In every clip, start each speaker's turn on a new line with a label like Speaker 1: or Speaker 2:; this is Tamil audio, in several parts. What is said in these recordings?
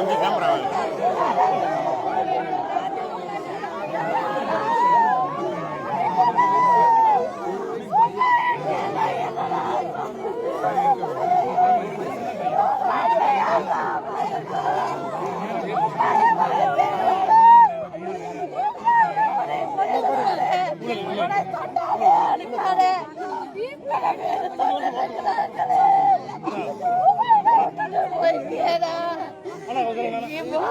Speaker 1: จริ
Speaker 2: งๆแล้วเรา
Speaker 3: சொல்லிட்டு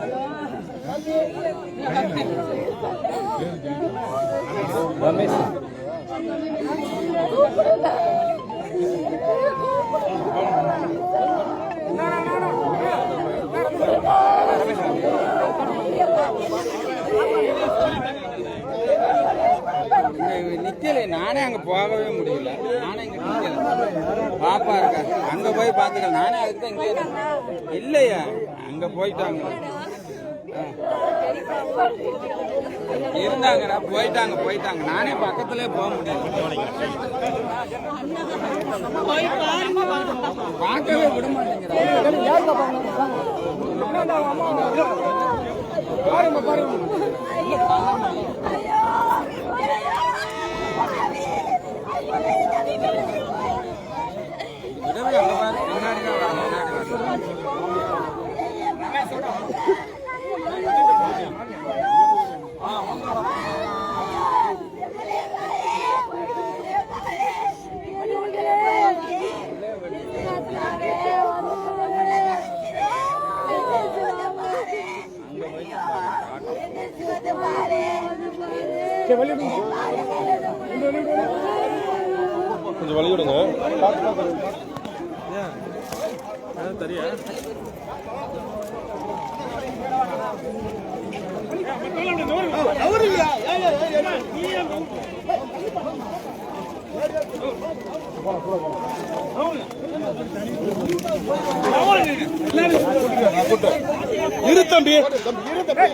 Speaker 1: ரமேஷ்
Speaker 4: நிக்கல நானே அங்க போகவே முடியல. நானே இங்க நிக்கல. பாப்பா இருக்க. அங்க போய் பாத்துக்கல நானே அதுக்கு தான் இங்கே இல்லையா அங்க போயிட்டாங்க. இருந்தாங்கடா போயிட்டாங்க போயிட்டாங்க. நானே பக்கத்துல போக முடியல பார்க்கவே விட மாட்டேங்கிறா விடவே முன்னாடி
Speaker 1: கொஞ்சம் வழி விடுங்க இரு தம்பி. இரு தம்பி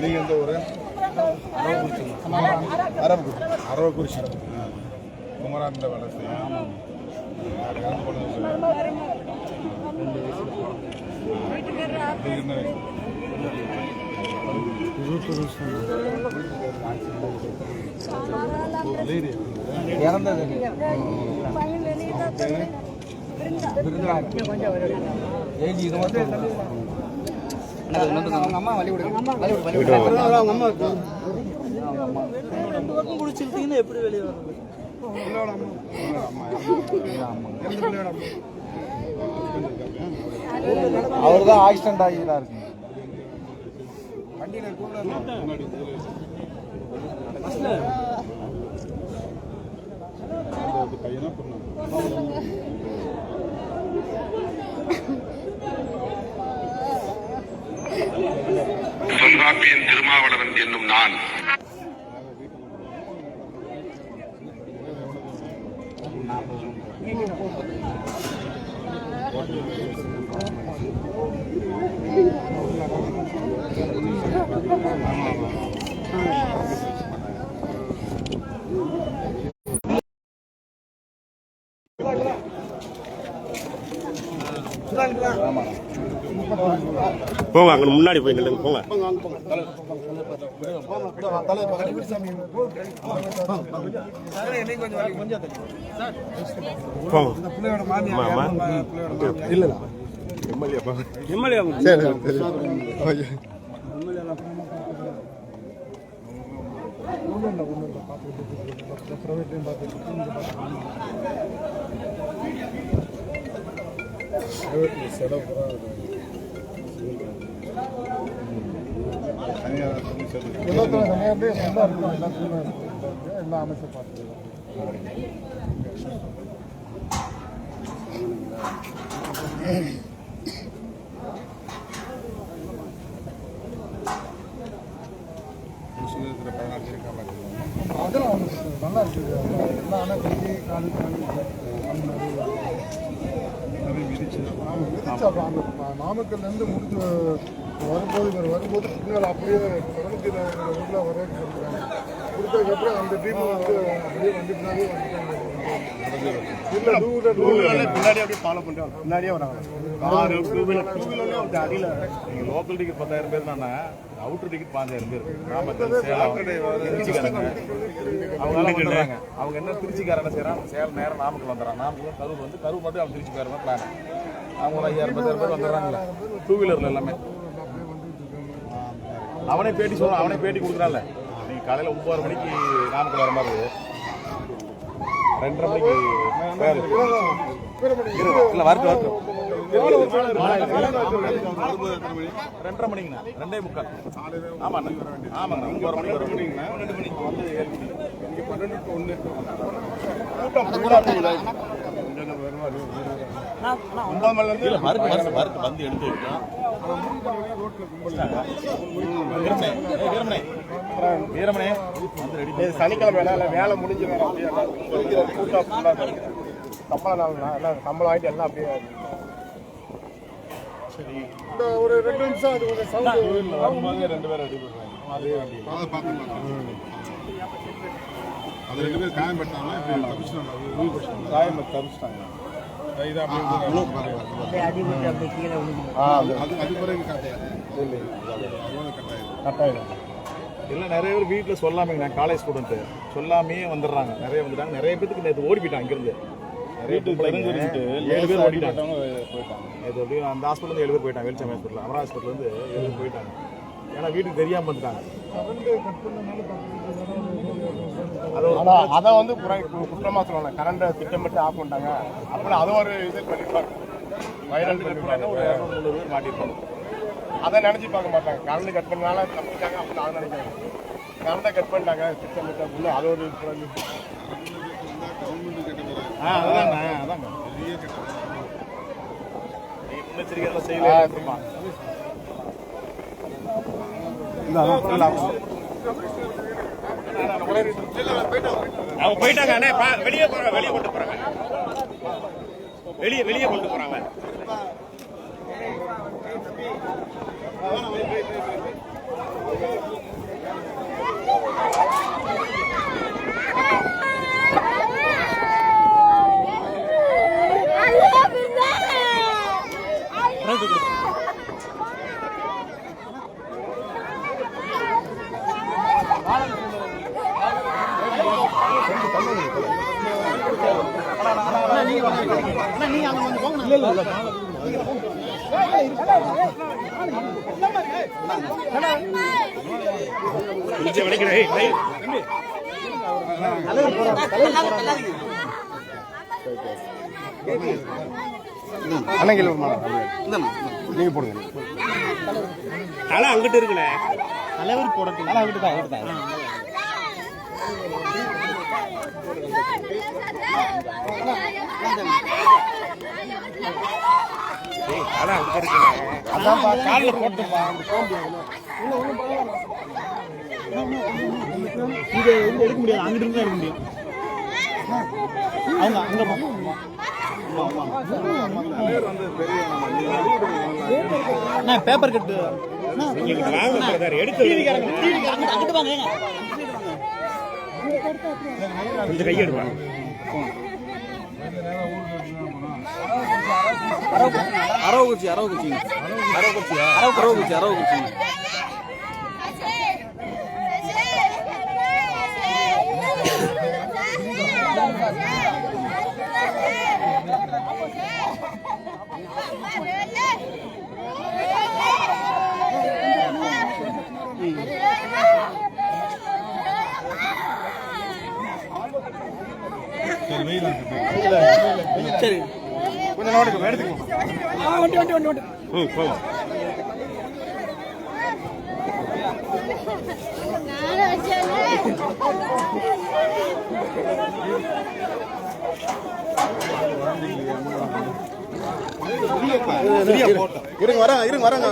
Speaker 1: நீங்க எந்த ஊரு? அரவக்குறிச்சி அரவக்குறிச்சி குமராண்டில் வேலை செய்யும்.
Speaker 4: அம்மா வழி விடுங்க வழி விடு வழி விடு அவங்க அம்மா
Speaker 5: ரெண்டு பக்கம் குடிச்சிருந்தீங்கன்னா எப்படி வெளியே வர்றது
Speaker 4: அவர் தான் ஆக்சிடென்ட் ஆகிதான் இருக்கு.
Speaker 2: திருமாவளவன் என்னும் நான்
Speaker 3: போங்க அங்கே முன்னாடி போய் நில்லுங்க போங்க. போங்க. இல்ல எம்எல்ஏ
Speaker 6: பார்த்து அதெல்லாம் ஒன்றும் அதெல்லாம் இல்லை. நல்லா இருக்குது எல்லா ஆனால் கட்டி காலு காலு அந்த மாதிரி மிதிச்சு அப்புறம் அந்த நாமக்கல்லேருந்து முடிஞ்சு வரும்போது இவர் வரும்போது சிக்னல் அப்படியே தொடர்ந்து உள்ள வர சொல்லிருக்காங்க கொடுத்ததுக்கப்புறம் அந்த டீம் வந்து அப்படியே வண்டி பின்னாடியே வந்துட்டாங்க
Speaker 3: பின்னாடி அப்படியே ஃபாலோ பண்ணுறாங்க பின்னாடியே வராங்க. காரு டூ வீலர் டூ வீலர்லேயே வந்து அடியில். நீங்கள் லோக்கல் டிக்கெட் பத்தாயிரம் பேர் தானே அவுட்டர் டிக்கெட் பாஞ்சாயிரம் பேர். திருச்சிக்காரங்க. அவங்க வந்துடுறாங்க. அவங்க என்ன திருச்சிக்காரங்க செய்கிறாங்க சேலம் நேரம் நாமக்கல் வந்துடுறாங்க நாமக்கல் கரூர் வந்து கரூர் மட்டும் அவங்க திருச்சிக்காரங்க பிளான் அவங்க ஒரு ஐயாயிரம் பத்தாயிரம் பேர் வந்துடுறாங்களே டூ வீலரில் எல்லாமே. அவனே பேட்டி சொல்கிறான் அவனே பேட்டி கொடுக்குறான்ல. நீங்கள் காலையில் ஒம்பது மணிக்கு நாமக்கல் வர மாதிரி. ரெண்டரை மணிக்கு ரெண்டரை மணிங்கண்ணா ரெண்டே முக்கால். ஆமாண்ணா. ஆமாங்கண்ணா. ஒன்பது மணிக்கு வர மணிங்கண்ணா பன்னெண்டு மணிக்கு வந்து ஏழு மணிக்கு பன்னெண்டு ஒன்று வந்து எடுத்து வைக்கலாம் பண்ணி
Speaker 6: சனிக்கிழமை வேலை வேலை முடிஞ்சு சம்பளம் நாள் எல்லாம் சம்பளம் ஆகிட்டு எல்லாம் அப்படியே சரி. இந்த ஒரு ரெண்டு நிமிஷம் அது ஒரு சவுண்டு
Speaker 3: வரும்போது ரெண்டு பேரும் ரெடி பண்ணுறாங்க அதே வண்டி
Speaker 1: அது ரெண்டு பேரும் காயம் தப்பிச்சிட்டாங்க. அப்படியே
Speaker 3: இல்லை நிறைய பேர் வீட்டில் சொல்லாமங்க நான் காலேஜ் ஸ்டூடெண்ட்டு சொல்லாமே வந்துடுறாங்க. நிறைய வந்துட்டாங்க. நிறைய பேத்துக்கு நேற்று ஓடி போயிட்டாங்க இங்கிருந்து. நிறைய ஏழு பேர் ஓடிட்டாங்க. நேற்று எப்படி அந்த ஹாஸ்பிட்டல் ஏழு பேர் போயிட்டாங்க. வெளிச்சம் ஹாஸ்பிட்டல் அமரா ஹாஸ்பிட்டல்லேருந்து ஏழு பேர் போயிட்டாங்க. ஏன்னா வீட்டுக்கு தெரியாமல் வந்துட்டாங்க. அது
Speaker 6: வந்து குற்றமா சொல்லலாம் கரண்டை திட்டமிட்டு ஆஃப் பண்ணிட்டாங்க. அப்புறம் அதை ஒரு இது பண்ணிருப்பாங்க. வைரல் பண்ணிருப்பாங்க
Speaker 3: ஒரு இரநூறு பேர் மாட்டிருப்பாங்க.
Speaker 6: அதை நினைச்சு பார்க்க மாட்டாங்க. கரண்ட் கட் பண்ணால தப்பிச்சாங்க அப்படின்னு அதை நினைக்கிறாங்க. கரண்டை கட் பண்ணிட்டாங்க திட்டமிட்டு அப்படின்னு அது ஒரு
Speaker 3: ஆ அதாங்க அதாங்க முன்னெச்சரிக்கை எல்லாம் செய்யல இருக்குமா அவங்க போயிட்டாங்க அண்ணே பா- வெளியே போறாங்க வெளியே கொண்டு போறாங்க. வெளியே வெளியே கொண்டு போறாங்க.
Speaker 6: அண்ணங்கில் ஒரு மாலை நீங்கள் போடுங்க
Speaker 3: தலை அங்கிட்டு இருக்குண்ணே
Speaker 5: தலைவர் போடட்டும்
Speaker 3: அங்கிட்டு தான் அங்கிட்டு தான் ஏய், தலை
Speaker 5: எடுக்க முடியாது அங்கிட்டு எடுக்க முடியும் அவங்க அங்க
Speaker 2: பேப்பர் கட்டு
Speaker 1: எடுத்து
Speaker 2: அங்கிட்டு
Speaker 1: கொஞ்சம் கையெடுப்பாங்க
Speaker 3: அரவக்குச்சி அரவக்குச்சிங்க அரவக்குச்சி அரவக்குச்சிங்க
Speaker 2: சரி.
Speaker 1: கொஞ்சம் நோட்டுக்கு எடுத்துக்கோ. ம் போகும்
Speaker 5: இருங்க வரேன் இருங்க வரேங்க.